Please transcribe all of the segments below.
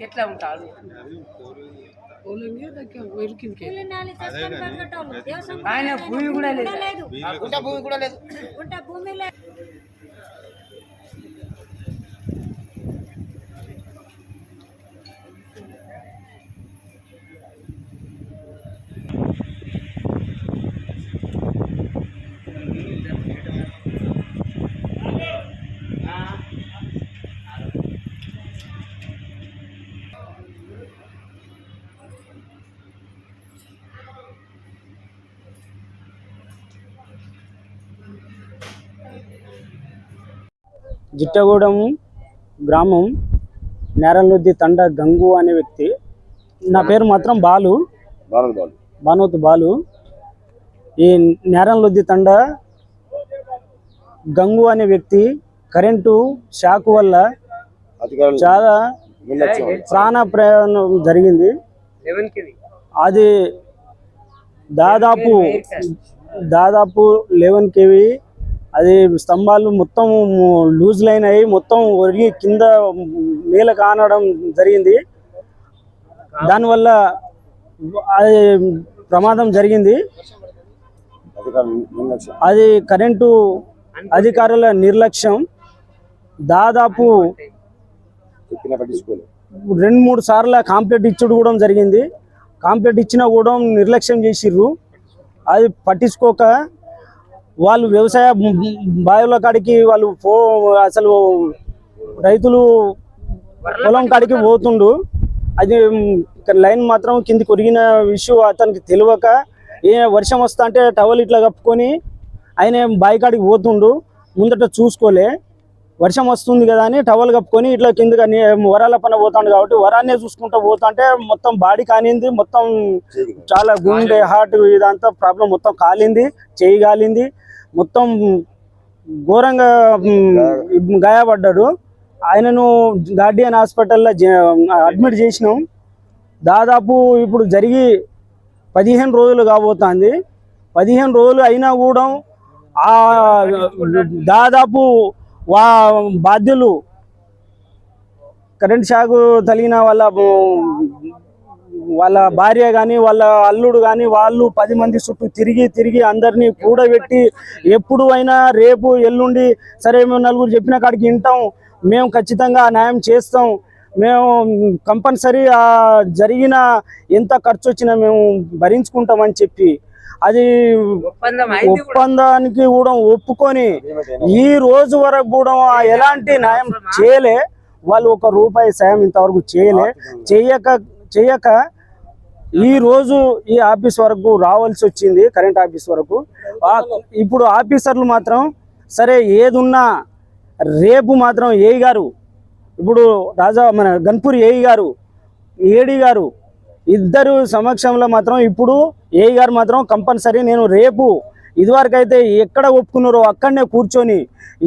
ఎట్లా ఉంటారు? ఆయన భూమి కూడా లేదు. భూమి కూడా లేదు. జిట్టగూడెం గ్రామం నేరలొద్ది తండ గంగు అనే వ్యక్తి నా పేరు మాత్రం బాలు బానోతు బాలు ఈ నేరంలొద్ది తండ గంగు అనే వ్యక్తి కరెంటు షాక్ వల్ల చాలా ప్రాణ ప్రయాణం జరిగింది అది దాదాపు దాదాపు లెవెన్ కేవి అది స్తంభాలు మొత్తం లూజ్ లైన్ అయ్యి మొత్తం ఒరిగి కింద నేల కానడం జరిగింది. దానివల్ల అది ప్రమాదం జరిగింది. అది కరెంటు అధికారుల నిర్లక్ష్యం. దాదాపు రెండు మూడు సార్లు కాంప్లైంట్ ఇచ్చుడు కూడా జరిగింది. కాంప్లైంట్ ఇచ్చినా కూడా నిర్లక్ష్యం చేసిర్రు. అది పట్టించుకోక వాళ్ళు వ్యవసాయ బావిల కాడికి వాళ్ళు పో అసలు రైతులు పొలం కాడికి పోతుండు. అది ఇక్కడ లైన్ మాత్రం కింది కొరిగిన విషయం అతనికి తెలియక ఏ వర్షం వస్తా అంటే టవల్ ఇట్లా కప్పుకొని ఆయన బావి కాడికి పోతుండు. ముందట చూసుకోలే. వర్షం వస్తుంది కదా అని టవల్ కప్పుకొని ఇట్లా కిందకి వరాల పన పోతాడు కాబట్టి వరాన్నే చూసుకుంటూ పోతుంటే మొత్తం బాడీ కానింది మొత్తం చాలా గుండె హార్ట్ ఇదంతా ప్రాబ్లం మొత్తం కాలింది చేయి కాలింది. మొత్తం ఘోరంగా గాయపడ్డాడు. ఆయనను గార్డియన్ హాస్పిటల్లో అడ్మిట్ చేసినాం. దాదాపు ఇప్పుడు జరిగి పదిహేను రోజులు కాబోతుంది. పదిహేను రోజులు అయినా కూడా దాదాపు వా బాధ్యులు. కరెంట్ షాక్ తగిలిన వాళ్ళ వాళ్ళ భార్య కానీ వాళ్ళ అల్లుడు కానీ వాళ్ళు పది మంది చుట్టూ తిరిగి తిరిగి అందరినీ కూడబెట్టి ఎప్పుడు అయినా రేపు ఎల్లుండి సరే మేము నలుగురు చెప్పిన కాడికి వింటాం. మేము ఖచ్చితంగా న్యాయం చేస్తాం. మేము కంపల్సరీ ఆ జరిగిన ఎంత ఖర్చు వచ్చినా మేము భరించుకుంటామని చెప్పి అది ఒప్పందానికి కూడా ఒప్పుకొని ఈ రోజు వరకు కూడా ఎలాంటి న్యాయం చేయలే. వాళ్ళు ఒక రూపాయి సాయం ఇంతవరకు చేయలే. చేయక చేయక ఈ రోజు ఈ ఆఫీస్ వరకు రావాల్సి వచ్చింది కరెంట్ ఆఫీస్ వరకు. ఇప్పుడు ఆఫీసర్లు మాత్రం సరే ఏదున్నా రేపు మాత్రం ఏఈ గారు ఇప్పుడు రాజా మన గన్పూర్ ఏఈ గారు ఏడి గారు ఇద్దరు సమక్షంలో మాత్రం ఇప్పుడు ఏ గారు మాత్రం కంపల్సరీ నేను రేపు ఇదివరకైతే ఎక్కడ ఒప్పుకున్నారో అక్కడనే కూర్చొని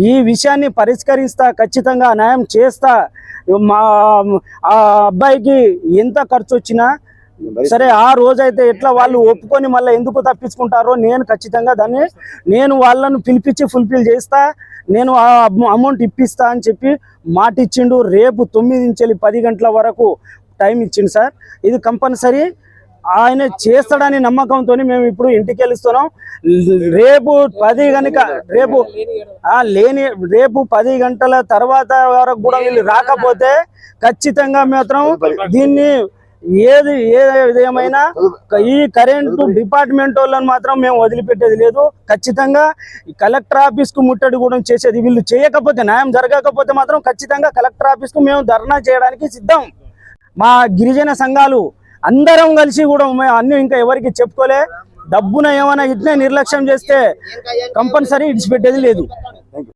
ఈ విషయాన్ని పరిష్కరిస్తా ఖచ్చితంగా న్యాయం చేస్తా మా ఆ అబ్బాయికి ఎంత ఖర్చు వచ్చినా సరే ఆ రోజైతే ఎట్లా వాళ్ళు ఒప్పుకొని మళ్ళీ ఎందుకు తప్పించుకుంటారో నేను ఖచ్చితంగా దాన్ని నేను వాళ్ళను పిలిపించి ఫుల్ఫిల్ చేస్తా నేను ఆ అమౌంట్ ఇప్పిస్తా అని చెప్పి మాట ఇచ్చిండు రేపు తొమ్మిది నుంచి పది గంటల వరకు టైం ఇచ్చింది సార్. ఇది కంపల్సరీ ఆయన చేస్తాడని నమ్మకంతో మేము ఇప్పుడు ఇంటికి వెళ్తున్నాం రేపు పది గనుక రేపు ఆ లేని రేపు పది గంటల తర్వాత వరకు కూడా వీళ్ళు రాకపోతే ఖచ్చితంగా మాత్రం దీన్ని ఏది ఏదేమైనా ఈ కరెంటు డిపార్ట్మెంట్ వాళ్ళని మాత్రం మేము వదిలిపెట్టేది లేదు. ఖచ్చితంగా కలెక్టర్ ఆఫీస్కు ముట్టడి కూడా చేసేది వీళ్ళు చేయకపోతే న్యాయం జరగకపోతే మాత్రం ఖచ్చితంగా కలెక్టర్ ఆఫీస్కు మేము ధర్నా చేయడానికి సిద్ధం. మా గిరిజన సంఘాలు అందరం కలిసి కూడా అన్నీ అన్ని ఇంకా ఎవరికి చెప్పుకోలే. డబ్బున ఏమైనా ఇట్లే నిర్లక్ష్యం చేస్తే కంపల్సరీ ఇడిచిపెట్టేది లేదు.